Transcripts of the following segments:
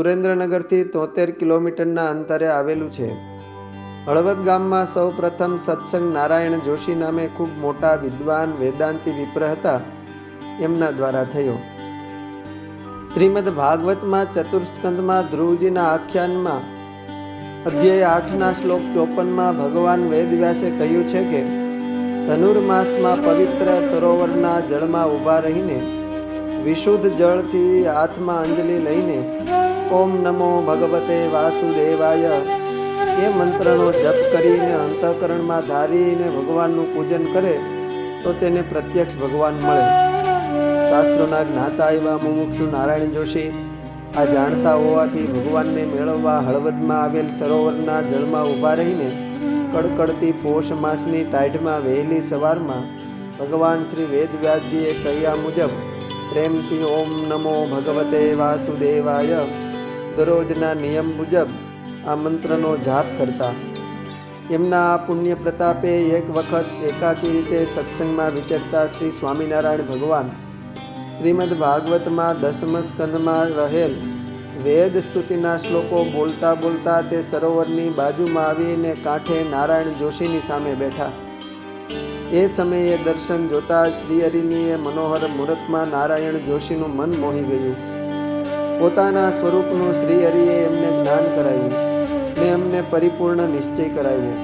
સુરેન્દ્રનગરથી તોતેર કિલોમીટરના અંતરે આવેલું છે. હળવદ ગામમાં સૌ પ્રથમ સત્સંગ નારાયણ જોશી નામે ખૂબ મોટા વિદ્વાન વેદાંતિ વિપ્ર હતા, એમના દ્વારા થયો. શ્રીમદ ભાગવતમાં ચતુર્સ્કંદમાં ધ્રુવજીના આખ્યાનમાં, અધ્યાય આઠના શ્લોક ચોપનમાં ભગવાન વેદવ્યાસે કહ્યું છે કે, ધનુર્માસમાં પવિત્ર સરોવરના જળમાં ઊભા રહીને, વિશુદ્ધ જળથી હાથમાં અંજલિ લઈને ઓમ નમો ભગવતે વાસુદેવાય. એ મંત્રનો જપ કરીને અંતઃકરણમાં ધારીને ભગવાનનું પૂજન કરે, તો તેને પ્રત્યક્ષ ભગવાન મળે. શાસ્ત્રોના જ્ઞાતા એવા મુમુક્ષુ નારાયણ જોશી, આ જાણતા હોવાથી ભગવાનને મેળવવા હળવદમાં આવેલ સરોવરના જળમાં ઊભા રહીને કડકડતી પોષ માસની ટાઢમાં વહેલી સવારમાં ભગવાન શ્રી વેદવ્યાસજીએ કહ્યા મુજબ, પ્રેમથી ઓમ નમો ભગવતે વાસુદેવાય. દરરોજના નિયમ મુજબ આ મંત્રનો જાપ કરતા. એમના આ પુણ્ય પ્રતાપે એક વખત એકાકી રીતે સત્સંગમાં વિચરતા શ્રી સ્વામિનારાયણ ભગવાન શ્રીમદ ભાગવતમાં દસમ સ્કંદમાં રહેલ વેદ સ્તુતિના શ્લોકો બોલતા બોલતા તે સરોવરની બાજુમાં આવીને કાંઠે નારાયણ જોશીની સામે બેઠા. એ સમયે દર્શન જોતા શ્રીહરિની એ મનોહર મુહૂર્તમાં નારાયણ જોશીનું મન મોહી ગયું. પોતાના સ્વરૂપનું શ્રી હરિએ એમને જ્ઞાન કરાવ્યું ને એમને પરિપૂર્ણ નિશ્ચય કરાવ્યો.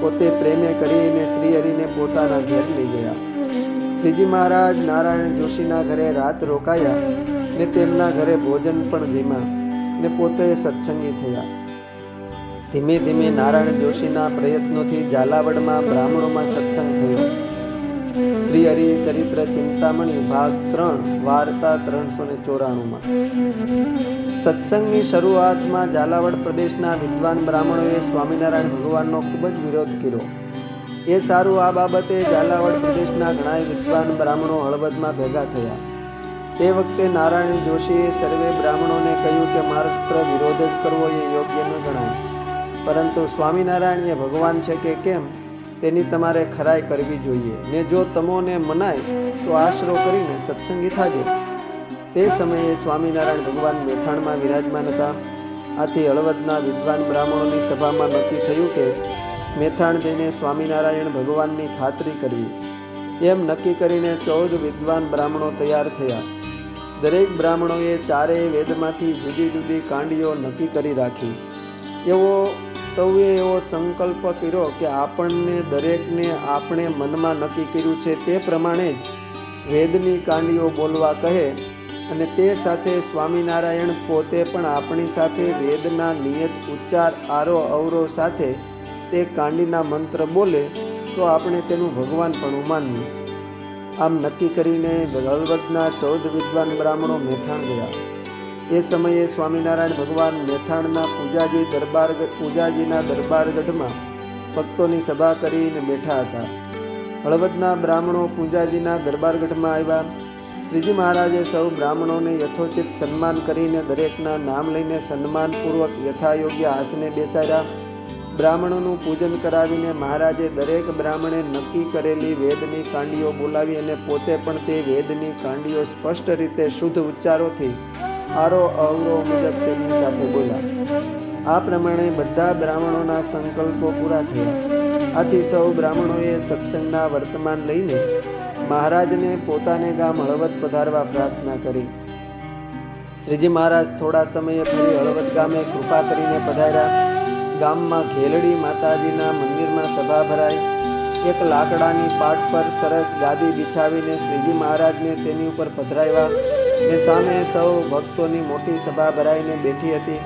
પોતે પ્રેમે કરીને શ્રી હરિને પોતાના ઘેર લઈ ગયા. શ્રીજી મહારાજ નારાયણ જોશીના ઘરે રાત રોકાયા ને તેમના ઘરે ભોજન પણ જીમા ને પોતે સત્સંગી થયા. ધીમે ધીમે નારાયણ જોશીના પ્રયત્નોથી ઝાલાવાડમાં બ્રાહ્મણોમાં સત્સંગ થયો. શ્રી હરિ ચરિત્ર ચિંતામણી ભાગ ત્રણ, વાર્તા ત્રણસો ને ચોરાણુંમાં. સત્સંગની શરૂઆતમાં ઝાલાવાડ પ્રદેશના વિદ્વાન બ્રાહ્મણોએ સ્વામિનારાયણ ભગવાનનો ખૂબ જ વિરોધ કર્યો. એ સારું આ બાબતે ઝાલાવાડ પ્રદેશના ઘણા વિદ્વાન બ્રાહ્મણો હળવદમાં ભેગા થયા. તે વખતે નારાયણ જોશીએ સર્વે બ્રાહ્મણોને કહ્યું કે માત્ર વિરોધ જ કરવો એ યોગ્ય ન ગણાય. પરંતુ સ્વામિનારાયણ એ ભગવાન છે કે કેમ? તેની તમારે ખરાઈ કરવી જોઈએ. ને જો તમોને મનાય, તો આશરો કરીને સત્સંગી થાજો. તે સમયે સ્વામિનારાયણ ભગવાન મેથાણમાં વિરાજમાન હતા. આથી હળવદના વિદ્વાન બ્રાહ્મણોની સભામાં નક્કી થયું કે મેથાણ જઈને સ્વામિનારાયણ ભગવાનની ખાતરી કરવી. એમ નક્કી કરીને ચૌદ વિદ્વાન બ્રાહ્મણો તૈયાર થયા. દરેક બ્રાહ્મણોએ ચારેય વેદમાંથી જુદી જુદી કાંડીઓ નક્કી કરી રાખી. એવો સૌએ એવો સંકલ્પ કર્યો કે આપણને દરેકને આપણે મનમાં નક્કી કર્યું છે તે પ્રમાણે જ વેદની કાંડીઓ બોલવા કહે અને તે સાથે સ્વામિનારાયણ પોતે પણ આપણી સાથે વેદના નિયત ઉચ્ચાર આરો અવરો સાથે તે કાંડીના મંત્ર બોલે તો આપણે તેનું ભગવાન પણ માનીએ. આમ નક્કી કરીને હળવદના ચૌદ વિદ્વાન બ્રાહ્મણો મેથાણ ગયા. એ સમયે સ્વામિનારાયણ ભગવાન મેથાણના પૂજાજી દરબાર પૂજાજીના દરબારગઢમાં ભક્તોની સભા કરીને બેઠા હતા. હળવદના બ્રાહ્મણો પૂજાજીના દરબારગઢમાં આવ્યા. શ્રીજી મહારાજે સૌ બ્રાહ્મણોને યથોચિત સન્માન કરીને દરેકના નામ લઈને સન્માનપૂર્વક યથાયોગ્ય આસને બેસાડ્યા. બ્રાહ્મણોનું પૂજન કરાવીને મહારાજે દરેક બ્રાહ્મણે નક્કી કરેલી વેદની કાંડીઓ બોલાવી અને પોતે પણ તે વેદની કાંડીઓ સ્પષ્ટ રીતે શુદ્ધ ઉચ્ચારોથી આરો અવરો મુજબ તેમની સાથે બોલ્યા. આ પ્રમાણે બધા બ્રાહ્મણોના સંકલ્પો પૂરા થયા. આથી સૌ બ્રાહ્મણોએ સત્સંગના વર્તમાન લઈને મહારાજને પોતાને ગામ હળવદ પધારવા પ્રાર્થના કરી. શ્રીજી મહારાજ થોડા સમયે ફરી હળવદ ગામે કૃપા કરીને પધાર્યા. ગામમાં ઘેલડી માતાજીના મંદિરમાં સભા ભરાઈ. એક લાકડાની પાટ પર સરસ ગાદી બિછાવીને શ્રીજી મહારાજને તેની ઉપર પધરાવ્યા. ને સામે સૌ ભક્તોની મોટી સભા ભરાઈને બેઠી હતી.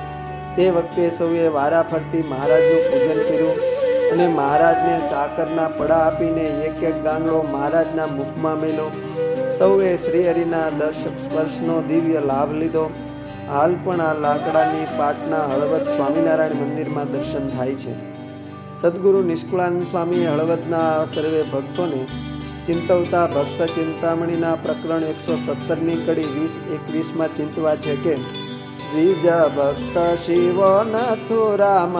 તે વખતે સૌએ વારા ફરતી મહારાજનું પૂજન કર્યું અને મહારાજને સાકરના પડા આપીને એક એક ગાંગડો મહારાજના મુખમાં મેલો. સૌએ શ્રીહરિના દર્શક સ્પર્શનો દિવ્ય લાભ લીધો. હાલ પણ આ લાકડાની પાટના હળવદ સ્વામિનારાયણ મંદિરમાં દર્શન થાય છે. સદગુરુ નિષ્કુળાનંદ સ્વામીએ હળવદના સર્વે ભક્તોને ચિંતવતા ભક્ત ચિંતામણીના પ્રકરણ એકસો સત્તરની કડી વીસ એકવીસમાં ચિંતવા છે કે, દ્વિજ ભક્ત શિવ નાથો રામ,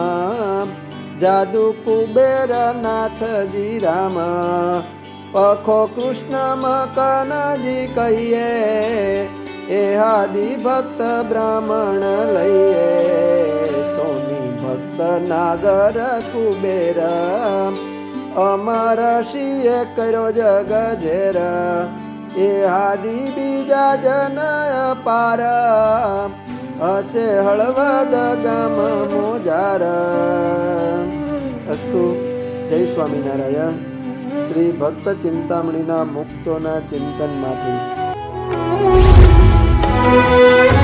જાદુ કુબેર નાથજી રામ, પખો કૃષ્ણ મકનજી કહીએ, એ હાદી ભક્ત બ્રાહ્મણ લઈએ સોની ભક્ત નાગર કુબેર. અમર શિએ કર્યો જગ ઝેર એ હાદી બીજા જન પાર હશે હળવદ ગામ મોજાર. અસ્તુ, જય સ્વામિનારાયણ. શ્રી ભક્ત ચિંતામણીના મુક્તોના ચિંતનમાંથી.